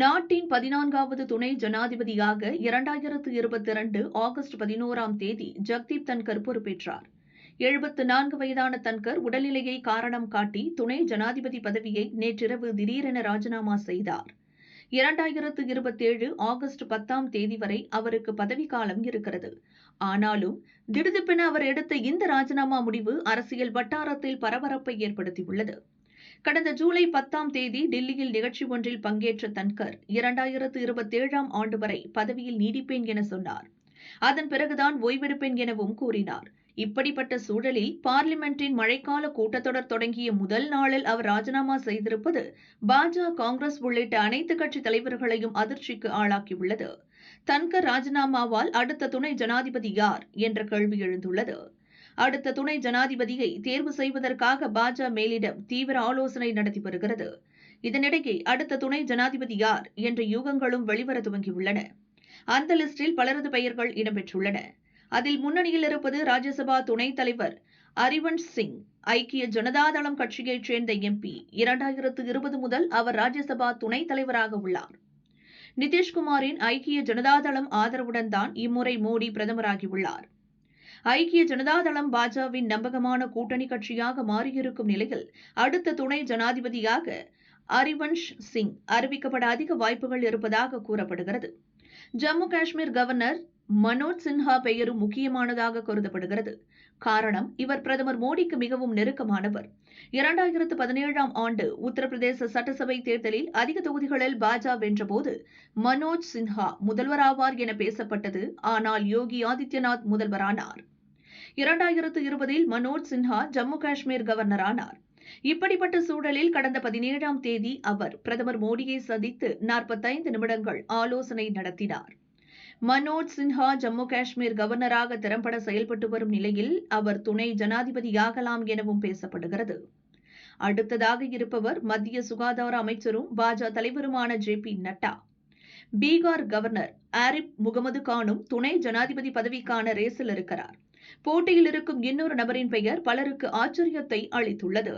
நாட்டின் பதினான்காவது துணை ஜனாதிபதியாக இரண்டாயிரத்து இருபத்தி இரண்டு ஆகஸ்ட் பதினோராம் தேதி ஜக்தீப் தன்கர் பொறுப்பேற்றார். எழுபத்து நான்கு வயதான தன்கர் உடல்நிலையை காரணம் காட்டி துணை ஜனாதிபதி பதவியை நேற்றிரவு திடீரென ராஜினாமா செய்தார். இரண்டாயிரத்து இருபத்தேழு ஆகஸ்ட் பத்தாம் தேதி வரை அவருக்கு பதவிக்காலம் இருக்கிறது. ஆனாலும் திடுதிப்பென அவர் எடுத்த இந்த ராஜினாமா முடிவு அரசியல் வட்டாரத்தில் பரபரப்பை ஏற்படுத்தியுள்ளது. கடந்த ஜூலை பத்தாம் தேதி டெல்லியில் நிகழ்ச்சி ஒன்றில் பங்கேற்ற தன்கர் இரண்டாயிரத்து இருபத்தேழாம் ஆண்டு வரை பதவியில் நீடிப்பேன் என சொன்னார். அதன் பிறகுதான் ஓய்வெடுப்பேன் எனவும் கூறினார். இப்படிப்பட்ட சூழலில் பார்லிமெண்டின் மழைக்கால கூட்டத்தொடர் தொடங்கிய முதல் நாளில் அவர் ராஜினாமா செய்திருப்பது பாஜக காங்கிரஸ் உள்ளிட்ட அனைத்து கட்சி தலைவர்களையும் அதிர்ச்சிக்கு ஆளாக்கியுள்ளது. தன்கர் ராஜினாமாவால் அடுத்த துணை ஜனாதிபதி யார்? என்ற கேள்வி எழுந்துள்ளது. அடுத்த துணை ஜனாதிபதியை தேர்வு செய்வதற்காக பாஜக மேலிடம் தீவிர ஆலோசனை நடத்தி வருகிறது. இதனிடையே அடுத்த துணை ஜனாதிபதி யார் என்ற யூகங்களும் வெளிவர துவங்கியுள்ளன. அந்த லிஸ்டில் பலரது பெயர்கள் இடம்பெற்றுள்ளன. அதில் முன்னணியில் இருப்பது ராஜ்யசபா துணைத் தலைவர் ஹரிவன்ஷ் சிங் ஐக்கிய ஜனதாதளம் கட்சியைச் சேர்ந்த எம்பி இரண்டாயிரத்து இருபது முதல் அவர் ராஜ்யசபா துணைத் தலைவராக உள்ளார். நிதிஷ்குமாரின் ஐக்கிய ஜனதாதளம் ஆதரவுடன் தான் இம்முறை மோடி பிரதமராகியுள்ளார் ஐக்கிய ஜனதாதளம் பாஜவின் நம்பகமான கூட்டணி கட்சியாக மாறியிருக்கும் நிலையில் அடுத்த துணை ஜனாதிபதியாக அரிவன்ஷ் சிங் அறிவிக்கப்பட அதிக வாய்ப்புகள் இருப்பதாக கூறப்படுகிறது. ஜம்மு காஷ்மீர் கவர்னர் மனோஜ் சின்ஹா பெயரும் முக்கியமானதாக கருதப்படுகிறது. காரணம் இவர் பிரதமர் மோடிக்கு மிகவும் நெருக்கமானவர். இரண்டாயிரத்து பதினேழாம் ஆண்டு உத்தரப்பிரதேச சட்டசபை தேர்தலில் அதிக தொகுதிகளில் பாஜா வென்றபோது மனோஜ் சின்ஹா முதல்வராவார் என பேசப்பட்டது. ஆனால் யோகி ஆதித்யநாத் முதல்வரானார். இரண்டாயிரத்து இருபதில் மனோஜ் சின்ஹா ஜம்மு காஷ்மீர் கவர்னரானார் இப்படிப்பட்ட சூழலில் கடந்த பதினேழாம் தேதி அவர் பிரதமர் மோடியை சந்தித்து நாற்பத்தைந்து நிமிடங்கள் ஆலோசனை நடத்தினார். மனோஜ் சின்ஹா ஜம்மு காஷ்மீர் கவர்னராக திறம்பட செயல்பட்டு வரும் நிலையில் அவர் துணை ஜனாதிபதியாகலாம் எனவும் பேசப்படுகிறது. அடுத்ததாக இருப்பவர் மத்திய சுகாதார அமைச்சரும் பாஜக தலைவருமான J P Nadda. Bihar governor Arif Mohammad கானும் துணை ஜனாதிபதி பதவிக்கான ரேசில் இருக்கிறார். போட்டியில் இருக்கும் இன்னொரு நபரின் பெயர் பலருக்கு ஆச்சரியத்தை அளித்துள்ளது.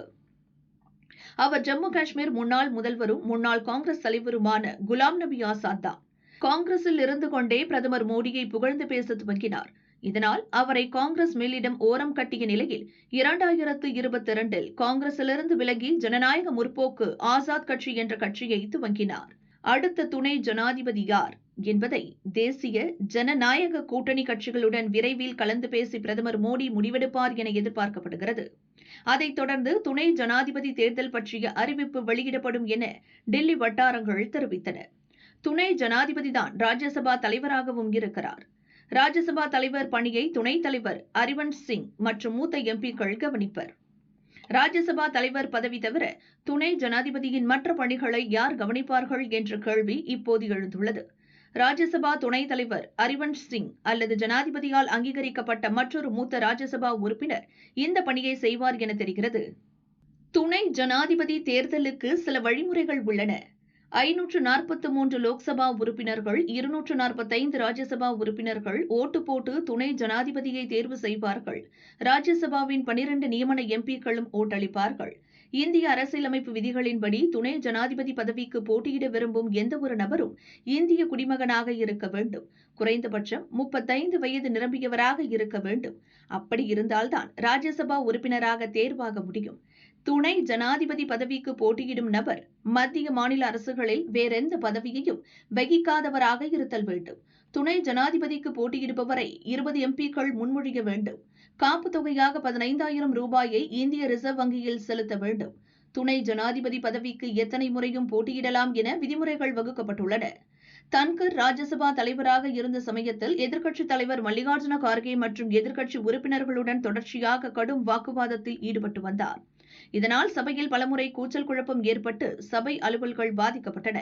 அவர் ஜம்மு காஷ்மீர் முன்னாள் முதல்வரும் முன்னாள் காங்கிரஸ் தலைவருமான குலாம் நபி ஆசாத் தான். காங்கிரஸில் இருந்து கொண்டே பிரதமர் மோடியை புகழ்ந்து பேச துவங்கினார் இதனால் அவரை காங்கிரஸ் மேலிடம் ஓரம் கட்டிய நிலையில் இரண்டாயிரத்து இருபத்தி இரண்டில் காங்கிரஸிலிருந்து விலகி ஜனநாயக முற்போக்கு ஆசாத் கட்சி என்ற கட்சியை துவங்கினார் அடுத்த துணை ஜனாதிபதி யார்? என்பதை தேசிய ஜனநாயக கூட்டணி கட்சிகளுடன் விரைவில் கலந்து பேசி பிரதமர் மோடி முடிவெடுப்பார் என எதிர்பார்க்கப்படுகிறது. அதைத் தொடர்ந்து துணை ஜனாதிபதி தேர்தல் பற்றிய அறிவிப்பு வெளியிடப்படும் என டெல்லி வட்டாரங்கள் தெரிவித்தன. துணை ஜனாதிபதிதான் ராஜ்யசபா தலைவராகவும் இருக்கிறார். ராஜ்யசபா தலைவர் பணியை துணைத் தலைவர் அரிவந்த் சிங் மற்றும் மூத்த எம்பிக்கள் கவனிப்பர். ராஜ்யசபா தலைவர் பதவி தவிர துணை ஜனாதிபதியின் மற்ற பணிகளை யார் கவனிப்பார்கள் என்ற கேள்வி இப்போது எழுந்துள்ளது. ராஜ்யசபா துணைத் தலைவர் ஹரிவன்ஷ் சிங் அல்லது ஜனாதிபதியால் அங்கீகரிக்கப்பட்ட மற்றொரு மூத்த ராஜ்யசபா உறுப்பினர் இந்த பணியை செய்வார் என தெரிகிறது. துணை ஜனாதிபதி தேர்தலுக்கு சில வழிமுறைகள் உள்ளன. ஐநூற்று நாற்பத்தி மூன்று லோக்சபா உறுப்பினர்கள் இருநூற்று நாற்பத்தைந்து ராஜ்யசபா உறுப்பினர்கள் ஓட்டு போட்டு துணை ஜனாதிபதியை தேர்வு செய்வார்கள். ராஜ்யசபாவின் பனிரண்டு நியமன எம்பிக்களும் ஓட்டளிப்பார்கள். இந்திய அரசியலமைப்பு விதிகளின்படி துணை ஜனாதிபதி பதவிக்கு போட்டியிட விரும்பும் எந்த ஒரு நபரும் இந்திய குடிமகனாக இருக்க வேண்டும். குறைந்தபட்சம் முப்பத்தைந்து வயது நிரம்பியவராக இருக்க வேண்டும். அப்படி இருந்தால்தான் ராஜ்யசபா உறுப்பினராக தேர்வாக முடியும். துணை ஜனாதிபதி பதவிக்கு போட்டியிடும் நபர் மத்திய மாநில அரசுகளில் வேறெந்த பதவியையும் வகிக்காதவராக இருத்தல் வேண்டும். துணை ஜனாதிபதிக்கு போட்டியிடுபவரை இருபது எம்பிக்கள் முன்மொழிய வேண்டும். காப்பு தொகையாக பதினைந்தாயிரம் ரூபாயை இந்திய ரிசர்வ் வங்கியில் செலுத்த வேண்டும். துணை ஜனாதிபதி பதவிக்கு எத்தனை முறையும் போட்டியிடலாம் என விதிமுறைகள் வகுக்கப்பட்டுள்ளன. தன்கர் ராஜ்யசபா தலைவராக இருந்த சமயத்தில் எதிர்க்கட்சித் தலைவர் மல்லிகார்ஜுன கார்கே மற்றும் எதிர்க்கட்சி உறுப்பினர்களுடன் தொடர்ச்சியாக கடும் வாக்குவாதத்தில் ஈடுபட்டு வந்தார். இதனால் சபையில் பலமுறை கூச்சல் குழப்பம் ஏற்பட்டு சபை அலுவல்கள் பாதிக்கப்பட்டன.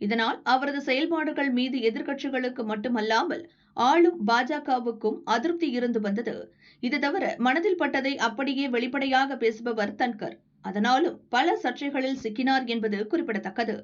இதனால் அவரது செயல்பாடுகள் மீது எதிர்க்கட்சிகளுக்கு மட்டுமல்லாமல் ஆளும் பாஜகவுக்கும் அதிருப்தி இருந்து வந்தது. இது தவிர மனதில் பட்டதை அப்படியே வெளிப்படையாக பேசுபவர் தன்கர். அதனாலும் பல சர்ச்சைகளில் சிக்கினார் என்பது குறிப்பிடத்தக்கது.